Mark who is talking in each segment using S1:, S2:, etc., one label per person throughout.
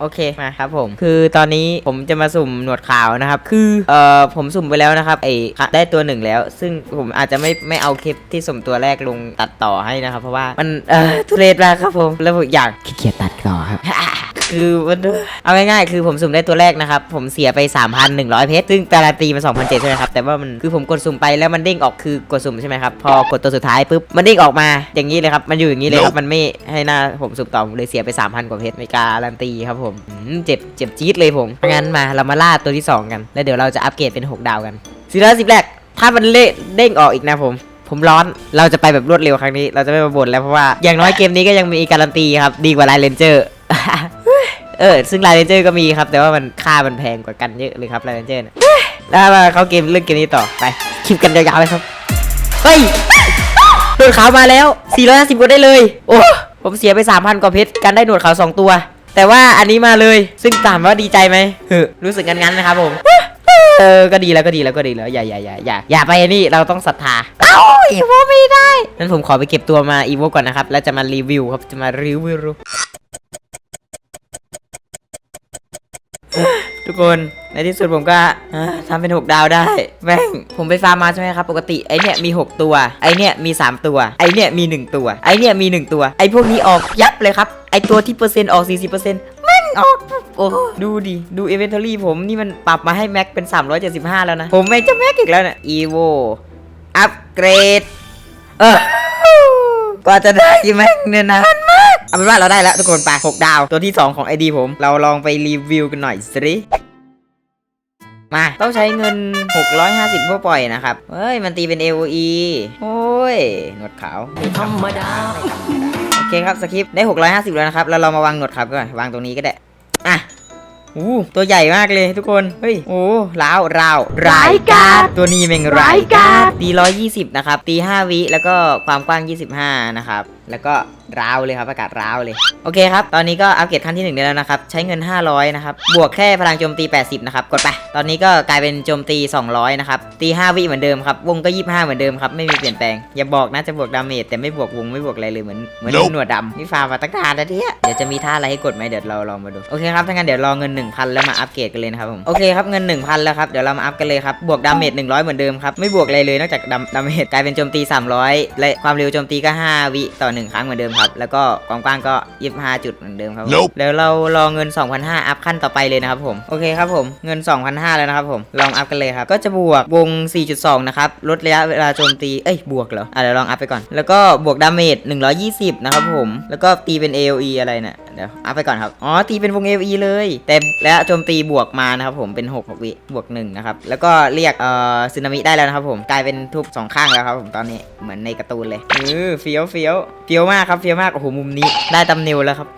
S1: โอเคมาครับผม คือตอนนี้ผมจะมาสุ่มหนวดขาวนะครับ คือเอ่อผมสุ่มไปแล้วนะครับไอ้ค่ะได้ตัวหนึ่งแล้ว ซึ่งผมอาจจะไม่ไม่เอาคลิปที่สุ่มตัวแรกลงตัดต่อให้นะครับ เพราะว่ามันเอ่อทุเรศมากครับผมแล้วผมอยากขี้เกียจตัดต่อครับ คือมันเอาง่ายๆคือผมสุ่มได้ตัวแรกนะครับ ผมเสียไป 3,100 เพชรซึ่งการันตีมา2,007ใช่ไหมครับแต่ว่ามันคือผมกดสุ่มไปแล้วมันเด้งออกคือกดสุ่มใช่ไหมครับพอกดตัวสุดท้ายปุ๊บมันเด้งออกมาอย่างนี้เลยครับมันอยู่อย่างนี้เลยครับมันไม่ให้หน้าผมสุ่มต่อผมเลยเสียไป 3,000 กว่าเพชรในการันตีครับผมอืมเจ็บเจ็บจี๊ดเลยผมงั้นมาเรามาล่าตัวที่ 2 กัน แล้วเดี๋ยวเราจะอัปเกรดเป็น 6 ดาวกันสิร้อยสิบแรกถ้ามันเละเด้งออกอีกนะผมผมร้อนเราจะไปแบบรวดเร็วครั้งนี้ เราจะไม่มาบ่นแล้วเพราะว่าอย่างน้อยเกมนี้ก็ยังมีการันตีครับ ดีกว่าไลน์เลนเจอร์ เออซึ่งไลน์เลนเจอร์ก็มีครับ แต่ว่ามันค่ามันแพงกว่ากันเยอะเลยครับไลน์เลนเจอร์นี่ยแล้วมาเข้าเกมเรื่องเกมนี้ต่อไปคลิปกันยาวๆเลยครับ เฮ้ยหนวดขาวมาแล้ว 450กดได้เลย โอ้ผมเสียไป 3,000 กว่าเพชรการได้หนวดขาว 2 ตัว แต่ว่าอันนี้มาเลย ซึ่งถามว่าดีใจไหมเฮ้รู้สึกงั้นๆนะครับผมเออ ก็ดีแล้วก็ดีแล้วก็ดีแล้ว อย่าอย่าอย่าอย่าอย่าไปนี่ เราต้องศรัทธาเอ้าอีโวไม่ได้งั้นผมขอไปเก็บตัวมาอีโวก่อนนะครับ แล้วจะมารีวิวครับ จะมารีวิว ทุกคนในที่สุดผมก็อ่าทำเป็น 6 ดาวได้แม่งผมไปฟาร์มมาใช่ไหมครับ ปกติไอเนี่ยมี 6 ตัว ไอเนี่ยมี 3 ตัว ไอเนี่ยมี 1 ตัว ไอเนี่ยมี 1 ตัว ไอพวกนี้ออกยับเลยครับ ไอตัวที่เปอร์เซ็นต์ออก 40%แม่งออกโอ้ดูดิดูเอเวนทอรี่ผมนี่มันปรับมาให้แม็กเป็น 375 แล้วนะ ผมไม่จะแม็กอีกแล้วเนี่ยอีโวอัปเกรดเออกว่าจะได้แม่งเนี่ยนานมาก เอาเป็นว่าเราได้แล้วทุกคนไป6ดาว ตัวที่ 2 ของไอดีผม เราลองไปรีวิวกันหน่อยสิมาต้องใช้เงิน 650เพื่อปล่อยนะครับ เฮ้ย มันตีเป็น AOE โอ้ย หนวดขาว
S2: ธรรมดา
S1: โอเคครับสคริปต์ได้ 650 แล้วนะครับ แล้วเรามาวางหนวดขาวก่อน วางตรงนี้ก็ได้ อะอู้ตัวใหญ่มากเลยทุกคน เฮ้ย โอ้ล้าวราวร้ายกาจตัวนี้เมงร้ายกาจตี120 นะครับ ตี 5 วิ แล้วก็ความกว้าง 25 นะครับแล้วก็ร้าวเลยครับอากาศร้าวเลย โอเคครับ ตอนนี้ก็อัปเกรดขั้นที่ 1 ได้แล้วนะครับ ใช้เงิน 500 นะครับ บวกแค่พลังโจมตี 80 นะครับ กดไป ตอนนี้ก็กลายเป็นโจมตี 200 นะครับ ตี 5 วิเหมือนเดิมครับ วงก็ 25 เหมือนเดิมครับ ไม่มีเปลี่ยนแปลง อย่าบอกนะจะบวกดาเมจแต่ไม่บวกวงไม่บวกอะไรเลยเหมือนเหมือนหนวดดำนี่ฟาร์มาตั้งนานแล้วเนี่ยเดี๋ยวจะมีท่าอะไรให้กดไหมเดี๋ยวเราลองมาดู โอเคครับถ้างั้นเดี๋ยวรอเงิน 1,000 แล้วมาอัปเกรดกันเลยนะครับผม โอเคครับเงิน 1,000 แล้วครับ เดี๋ยวเรามาอัพกันเลยครับ บวกดาเมจ 100 เหมือนเดิมครับ ไม่บวกอะไรเลยนอกจากดาดาเมจกลายเป็นโจมตี 300 และความเร็วโจมตีก็ 5 วิต่อ1ครั้งเหมือนเดิมครับ แล้วก็ความกว้างก็25จุดเหมือนเดิมครับผม
S3: Nope
S1: เดี๋ยวเรารอเงิน 2,500 อัพขั้นต่อไปเลยนะครับผมโอเคครับผมเงิน 2,500 แล้วนะครับผมลองอัพกันเลยครับก็จะบวกวง 4.2 นะครับลดระยะเวลาโจมตีเอ้ยบวกเหรออะเดี๋ยวลองอัพไปก่อน แล้วก็บวกดาเมจ120 นะครับผม แล้วก็ตีเป็น AOE อะไรเนี่ยเดี๋ยวอัพไปก่อนครับ อ๋อ ตีเป็นวง AOE เลย แต่และโจมตีบวกมานะครับผมเป็น6 6วิบวก1นะครับ แล้วก็เรียกเอ่อสึนามิได้แล้วนะครับผม กลายเป็นทุบสองข้างแล้วครับผมตอนนี้เหมือนในการ์ตูนเลยเออเฟี้ยวเฟี้ยวเฟี้ยวมากครับเฟี้ยวมากโอ้โหมุมนี้ได้ตำเนิวแล้วครับ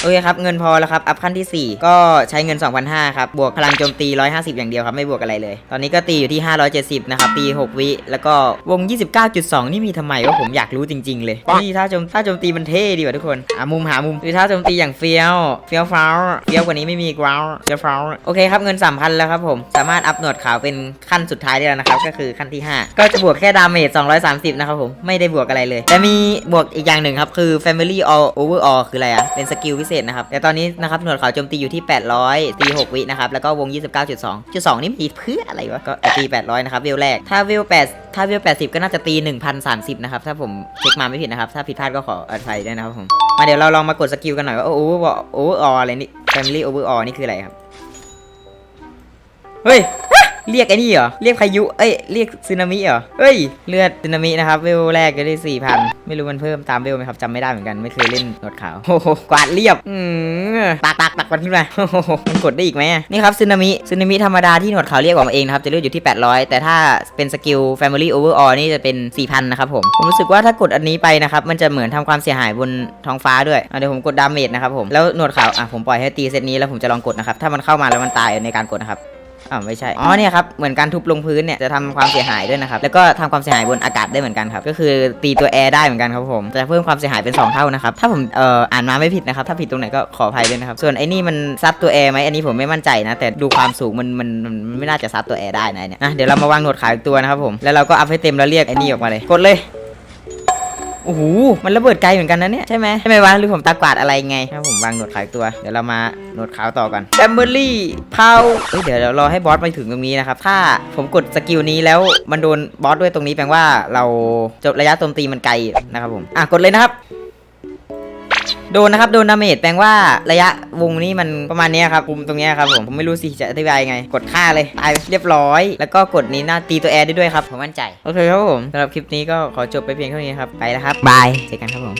S1: โอเคครับเงินพอแล้วครับอัพขั้นที่ 4 ก็ใช้เงิน 2,500ครับบวกพลังโจมตี 150 อย่างเดียวครับไม่บวกอะไรเลย ตอนนี้ก็ตีอยู่ที่ 570 นะครับตี 6 วิ แล้วก็วง 29.2 นี่มีทำไมวะผมอยากรู้จริง ๆ เลยนี่ถ้าโจมถ้าโจมตีมันเท่ดีกว่าทุกคนหามุมหามุมคือถ้าโจมตีอย่างเฟี้ยวเฟี้ยวฟ้าวเฟี้ยวกว่านี้ไม่มีกราวเฟี้ยวฟ้าวโอเคครับเงิน 3,000 แล้วครับผมสามารถอัพหนวดขาวเป็นขั้นสุดท้ายได้แล้วนะครับก็คือขั้นที่ 5 ก็จะบวกแค่ดาเมจ230 นะครับผมไม่ได้บวกอะไรเลยแต่มีบวกอีกอย่างหนึ่งครับ คือ Family All Over All คืออะไรอะเป็นสกิลพิเศษนะครับ แต่ตอนนี้นะครับ หนวดขาวโจมตีอยู่ที่ 800 ตี 6 วินะครับ แล้วก็วง 29.2 จุด2นี่มีเพื่ออะไรวะ ก็ตี 800 นะครับ เวลแรก ถ้าเวล8ถ้าเวล80 ก็น่าจะตี 1,030 นะครับ ถ้าผมเช็คมาไม่ผิดนะครับ ถ้าผิดพลาดก็ขออภัยด้วยนะครับผม มาเดี๋ยวเราลองมากดสกิลกันหน่อยว่า Over Over All อะไรนี่ Family Over All นี่คืออะไรครับ เฮ้ย เรียกไอ้นี่เหรอ เรียกพายุ เอ้ย เรียกสึนามิเหรอเฮ้ย เลือดสึนามินะครับ เวลแรกก็ได้สี่พัน ไม่รู้มันเพิ่มตามเวลไหมครับจำไม่ได้เหมือนกัน ไม่เคยเล่นหนวดขาว โอ้โห กวาดเรียบ อืมตักตักตักมันขึ้นมาโอ้โหมันกดได้อีกไหมนี่ครับสึนามิสึนามิธรรมดาที่หนวดขาวเรียกออกมาเองนะครับ จะเลือดอยู่ที่ 800 แต่ถ้าเป็นสกิล Family Overall นี่จะเป็น 4,000 นะครับผม ผมรู้สึกว่าถ้ากดอันนี้ไปนะครับ มันจะเหมือนทำความเสียหายบนท้องฟ้าด้วยเดี๋ยวผมกดดาเมจนะครับผม แล้วหนวดขาว อะ ผมปล่อยให้ตีเซตนี้แล้วผมจะลองกดนะครับ ถ้ามันเข้ามาแล้วมันตายในการกดนะครับ อ้าวไม่ใช่ อ๋อเนี่ยครับ เหมือนการทุบลงพื้นเนี่ยจะทำความเสียหายด้วยนะครับ แล้วก็ทำความเสียหายบนอากาศได้เหมือนกันครับ ก็คือตีตัวแอร์ได้เหมือนกันครับผม จะเพิ่มความเสียหายเป็น 2 เท่านะครับ ถ้าผมเอ่ออ่านมาไม่ผิดนะครับ ถ้าผิดตรงไหนก็ขออภัยด้วยนะครับ ส่วนไอ้นี่มันซัดตัวแอร์ไหมอันนี้ผมไม่มั่นใจนะ แต่ดูความสูงมันมันมันมันไม่น่าจะซัดตัวแอร์ได้นะเนี่ยนะเดี๋ยวเรามาวางหนวดขาวอีกตัวนะครับผม แล้วเราก็อัพให้เต็มแล้วเรียกไอ้นี่ออกมาเลย กดเลยโอ้โหมันระเบิดไกลเหมือนกันนะเนี่ยใช่ไหมใช่ไหมวะหรือผมตากวาดอะไรไงถ้าผมวางหนวดขาวอีกตัวเดี๋ยวเรามาหนวดขาวต่อกันแอมเบอรี่เผาเฮ้ยเดี๋ยวเรารอให้บอสมาถึงตรงนี้นะครับถ้าผมกดสกิลนี้แล้วมันโดนบอสด้วยตรงนี้แปลว่าเราจบระยะโจมตีมันไกลนะครับผมอะกดเลยนะครับ โดนนะครับโดนดาเมจแปลว่าระยะวงนี้มันประมาณเนี้ยครับคุมตรงเนี้ยครับผมผมไม่รู้สิจะอธิบายยังไง กดค่าเลยตายเรียบร้อย แล้วก็กดนี้หน้าตีตัวแอร์ได้ด้วยครับผมมั่นใจโอเคครับผมสำหรับคลิปนี้ก็ขอจบไปเพียงเท่านี้ครับไปแล้วครับบายเจอกันครับผม